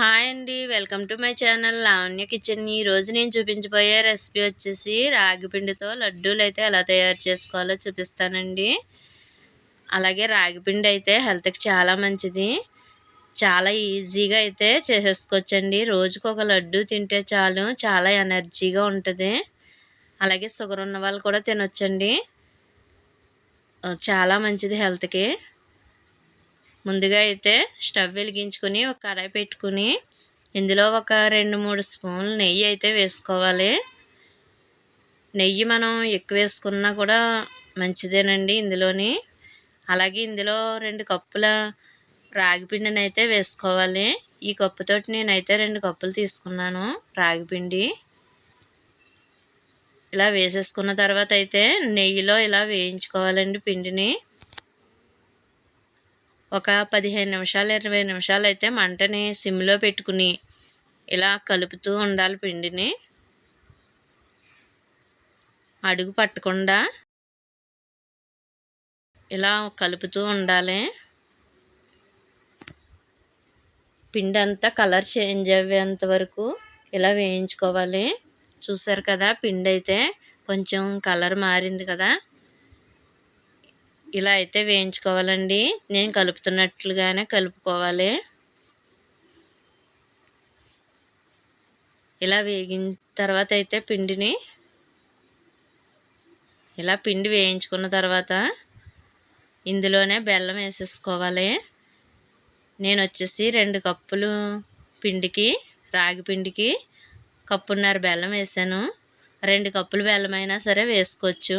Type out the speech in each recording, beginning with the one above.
Hi అండి. Welcome to my channel Lavanya kitchen. ఈరోజు నేను చూపించబోయే రెసిపీ వచ్చేసి రాగి పిండితో లడ్డూలు అయితే ఎలా తయారు చేసుకోవాలో చూపిస్తానండి. అలాగే రాగి పిండి అయితే హెల్త్కి చాలా మంచిది. చాలా ఈజీగా అయితే చేసేసుకోవచ్చండి. రోజుకు ఒక లడ్డు తింటే చాలు చాలా ఎనర్జీగా ఉంటుంది. అలాగే షుగర్ ఉన్న వాళ్ళు కూడా తినొచ్చండి. చాలా మంచిది హెల్త్కి ముందుగా అయితే స్టవ్ వెలిగించుకొని ఒక కడాయి పెట్టుకుని ఇందులో ఒక రెండు మూడు స్పూన్లు నెయ్యి అయితే వేసుకోవాలి. నెయ్యి మనం ఎక్కువ వేసుకున్నా కూడా మంచిదేనండి ఇందులోని. అలాగే ఇందులో రెండు కప్పుల రాగిపిండిని అయితే వేసుకోవాలి. ఈ కప్పుతోటి నేనైతే రెండు కప్పులు తీసుకున్నాను రాగిపిండి ఇలా వేసేసుకున్న తర్వాత అయితే నెయ్యిలో ఇలా వేయించుకోవాలండి పిండిని. ఒక పదిహేను నిమిషాలు ఇరవై నిమిషాలు అయితే మంటని సిమ్లో పెట్టుకుని ఇలా కలుపుతూ ఉండాలి పిండిని. అడుగు పట్టకుండా ఇలా కలుపుతూ ఉండాలి. పిండి అంతా కలర్ చేంజ్ అయ్యేంత వరకు ఇలా వేయించుకోవాలి. చూసారు కదా పిండి అయితే కొంచెం కలర్ మారింది కదా. ఇలా అయితే వేయించుకోవాలండి. నేను కలుపుతున్నట్లుగానే కలుపుకోవాలి. ఇలా వేగిన తర్వాత అయితే పిండిని ఇలా పిండి వేయించుకున్న తర్వాత ఇందులోనే బెల్లం వేసేసుకోవాలి. నేను వచ్చేసి రెండు కప్పులు పిండికి రాగి పిండికి కప్పున్నర బెల్లం వేసాను. రెండు కప్పులు బెల్లం అయినా సరే వేసుకోవచ్చు.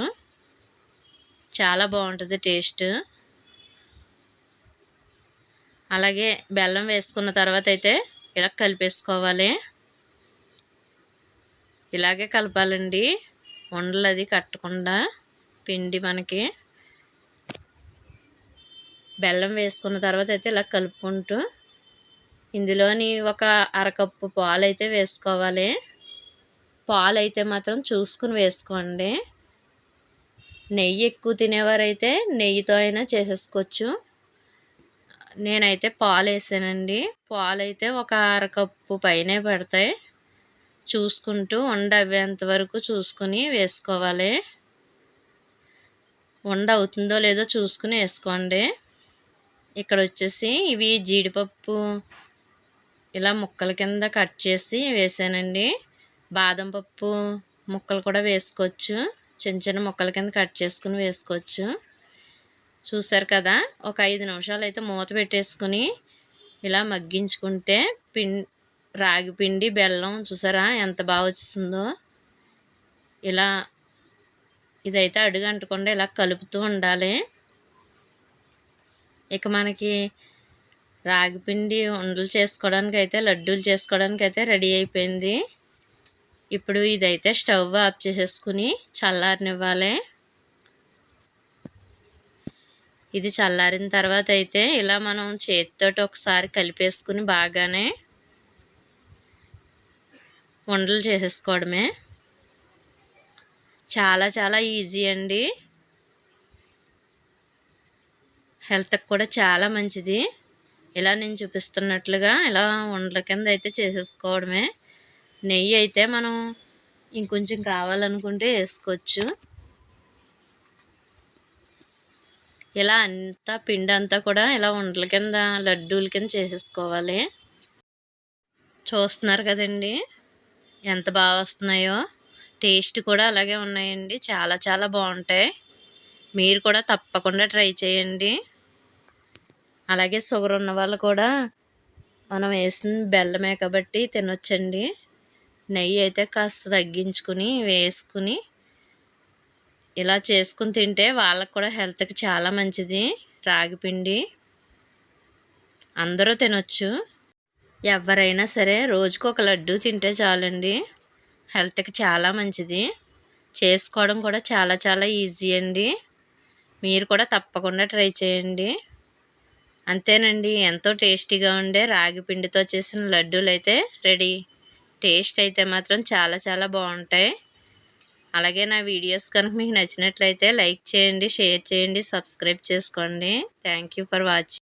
చాలా బాగుంటుంది టేస్ట్. అలాగే బెల్లం వేసుకున్న తర్వాత అయితే ఇలా కలిపేసుకోవాలి. ఇలాగే కలపాలండి. ఉండలు అది కట్టకుండా పిండి మనకి. బెల్లం వేసుకున్న తర్వాత అయితే ఇలా కలుపుకుంటూ ఇందులోని ఒక అరకప్పు పాలు అయితే వేసుకోవాలి. పాలు అయితే మాత్రం చూసుకుని వేసుకోండి. నెయ్యి ఎక్కువ తినేవారైతే నెయ్యితో అయినా చేసేసుకోవచ్చు. నేనైతే పాలు వేసానండి పాలు అయితే ఒక అరకప్పు పైనే పడతాయి. చూసుకుంటూ ఉండ అవ్వేంత వరకు చూసుకుని వేసుకోవాలి. ఉండ అవుతుందో లేదో చూసుకుని వేసుకోండి. ఇక్కడ వచ్చేసి ఇవి జీడిపప్పు ఇలా ముక్కల కింద కట్ చేసి వేసానండి. బాదం పప్పు ముక్కలు కూడా వేసుకోవచ్చు. చిన్న చిన్న ముక్కల కింద కట్ చేసుకుని వేసుకోవచ్చు. చూసారు కదా? ఒక ఐదు నిమిషాలు అయితే మూత పెట్టేసుకుని ఇలా మగ్గించుకుంటే పిం రాగి పిండి బెల్లం చూసారా ఎంత బాగా వచ్చిందో ఇలా ఇదైతే అడుగు అంటకుండా ఇలా కలుపుతూ ఉండాలి. ఇక మనకి రాగిపిండి ఉండలు చేసుకోవడానికి అయితే లడ్డూలు చేసుకోవడానికి అయితే రెడీ అయిపోయింది. ఇప్పుడు ఇదైతే స్టవ్ ఆఫ్ చేసేసుకుని చల్లారనివ్వాలి. ఇది చల్లారిన తర్వాత అయితే ఇలా మనం చేతితోటి ఒకసారి కలిపేసుకుని బాగానే ఉండలు చేసేసుకోవడమే. చాలా చాలా ఈజీ అండి. హెల్త్కి కూడా చాలా మంచిది. ఇలా నేను చూపిస్తున్నట్లుగా ఇలా ఉండల కింద అయితే చేసేసుకోవడమే. నెయ్యి అయితే మనం ఇంకొంచెం కావాలనుకుంటే వేసుకోవచ్చు. ఇలా అంతా పిండి అంతా కూడా ఇలా ఉండల కింద లడ్డూల కింద చేసేసుకోవాలి. చూస్తున్నారు కదండి ఎంత బాగా వస్తున్నాయో. టేస్ట్ కూడా అలాగే ఉన్నాయండి చాలా చాలా బాగుంటాయి. మీరు కూడా తప్పకుండా ట్రై చేయండి. అలాగే షుగర్ ఉన్న వాళ్ళు కూడా మనం వేసిన బెల్లమే కాబట్టి తినొచ్చండి. నెయ్యి అయితే కాస్త తగ్గించుకుని వేసుకుని ఇలా చేసుకుని తింటే వాళ్ళకు కూడా హెల్త్కి చాలా మంచిది. రాగిపిండి అందరూ తినొచ్చు. ఎవరైనా సరే రోజుకు ఒక లడ్డు తింటే చాలండి. హెల్త్కి చాలా మంచిది. చేసుకోవడం కూడా చాలా చాలా ఈజీ అండి. మీరు కూడా తప్పకుండా ట్రై చేయండి. అంతేనండి. ఎంతో టేస్టీగా ఉండే రాగి పిండితో చేసిన లడ్డూలు అయితే రెడీ టేస్ట్ అయితే మాత్రం చాలా చాలా బాగుంటాయి. అలాగే నా వీడియోస్ కనుక మీకు నచ్చినట్లయితే లైక్ చేయండి షేర్ చేయండి సబ్స్క్రైబ్ చేసుకోండి. Thank for watching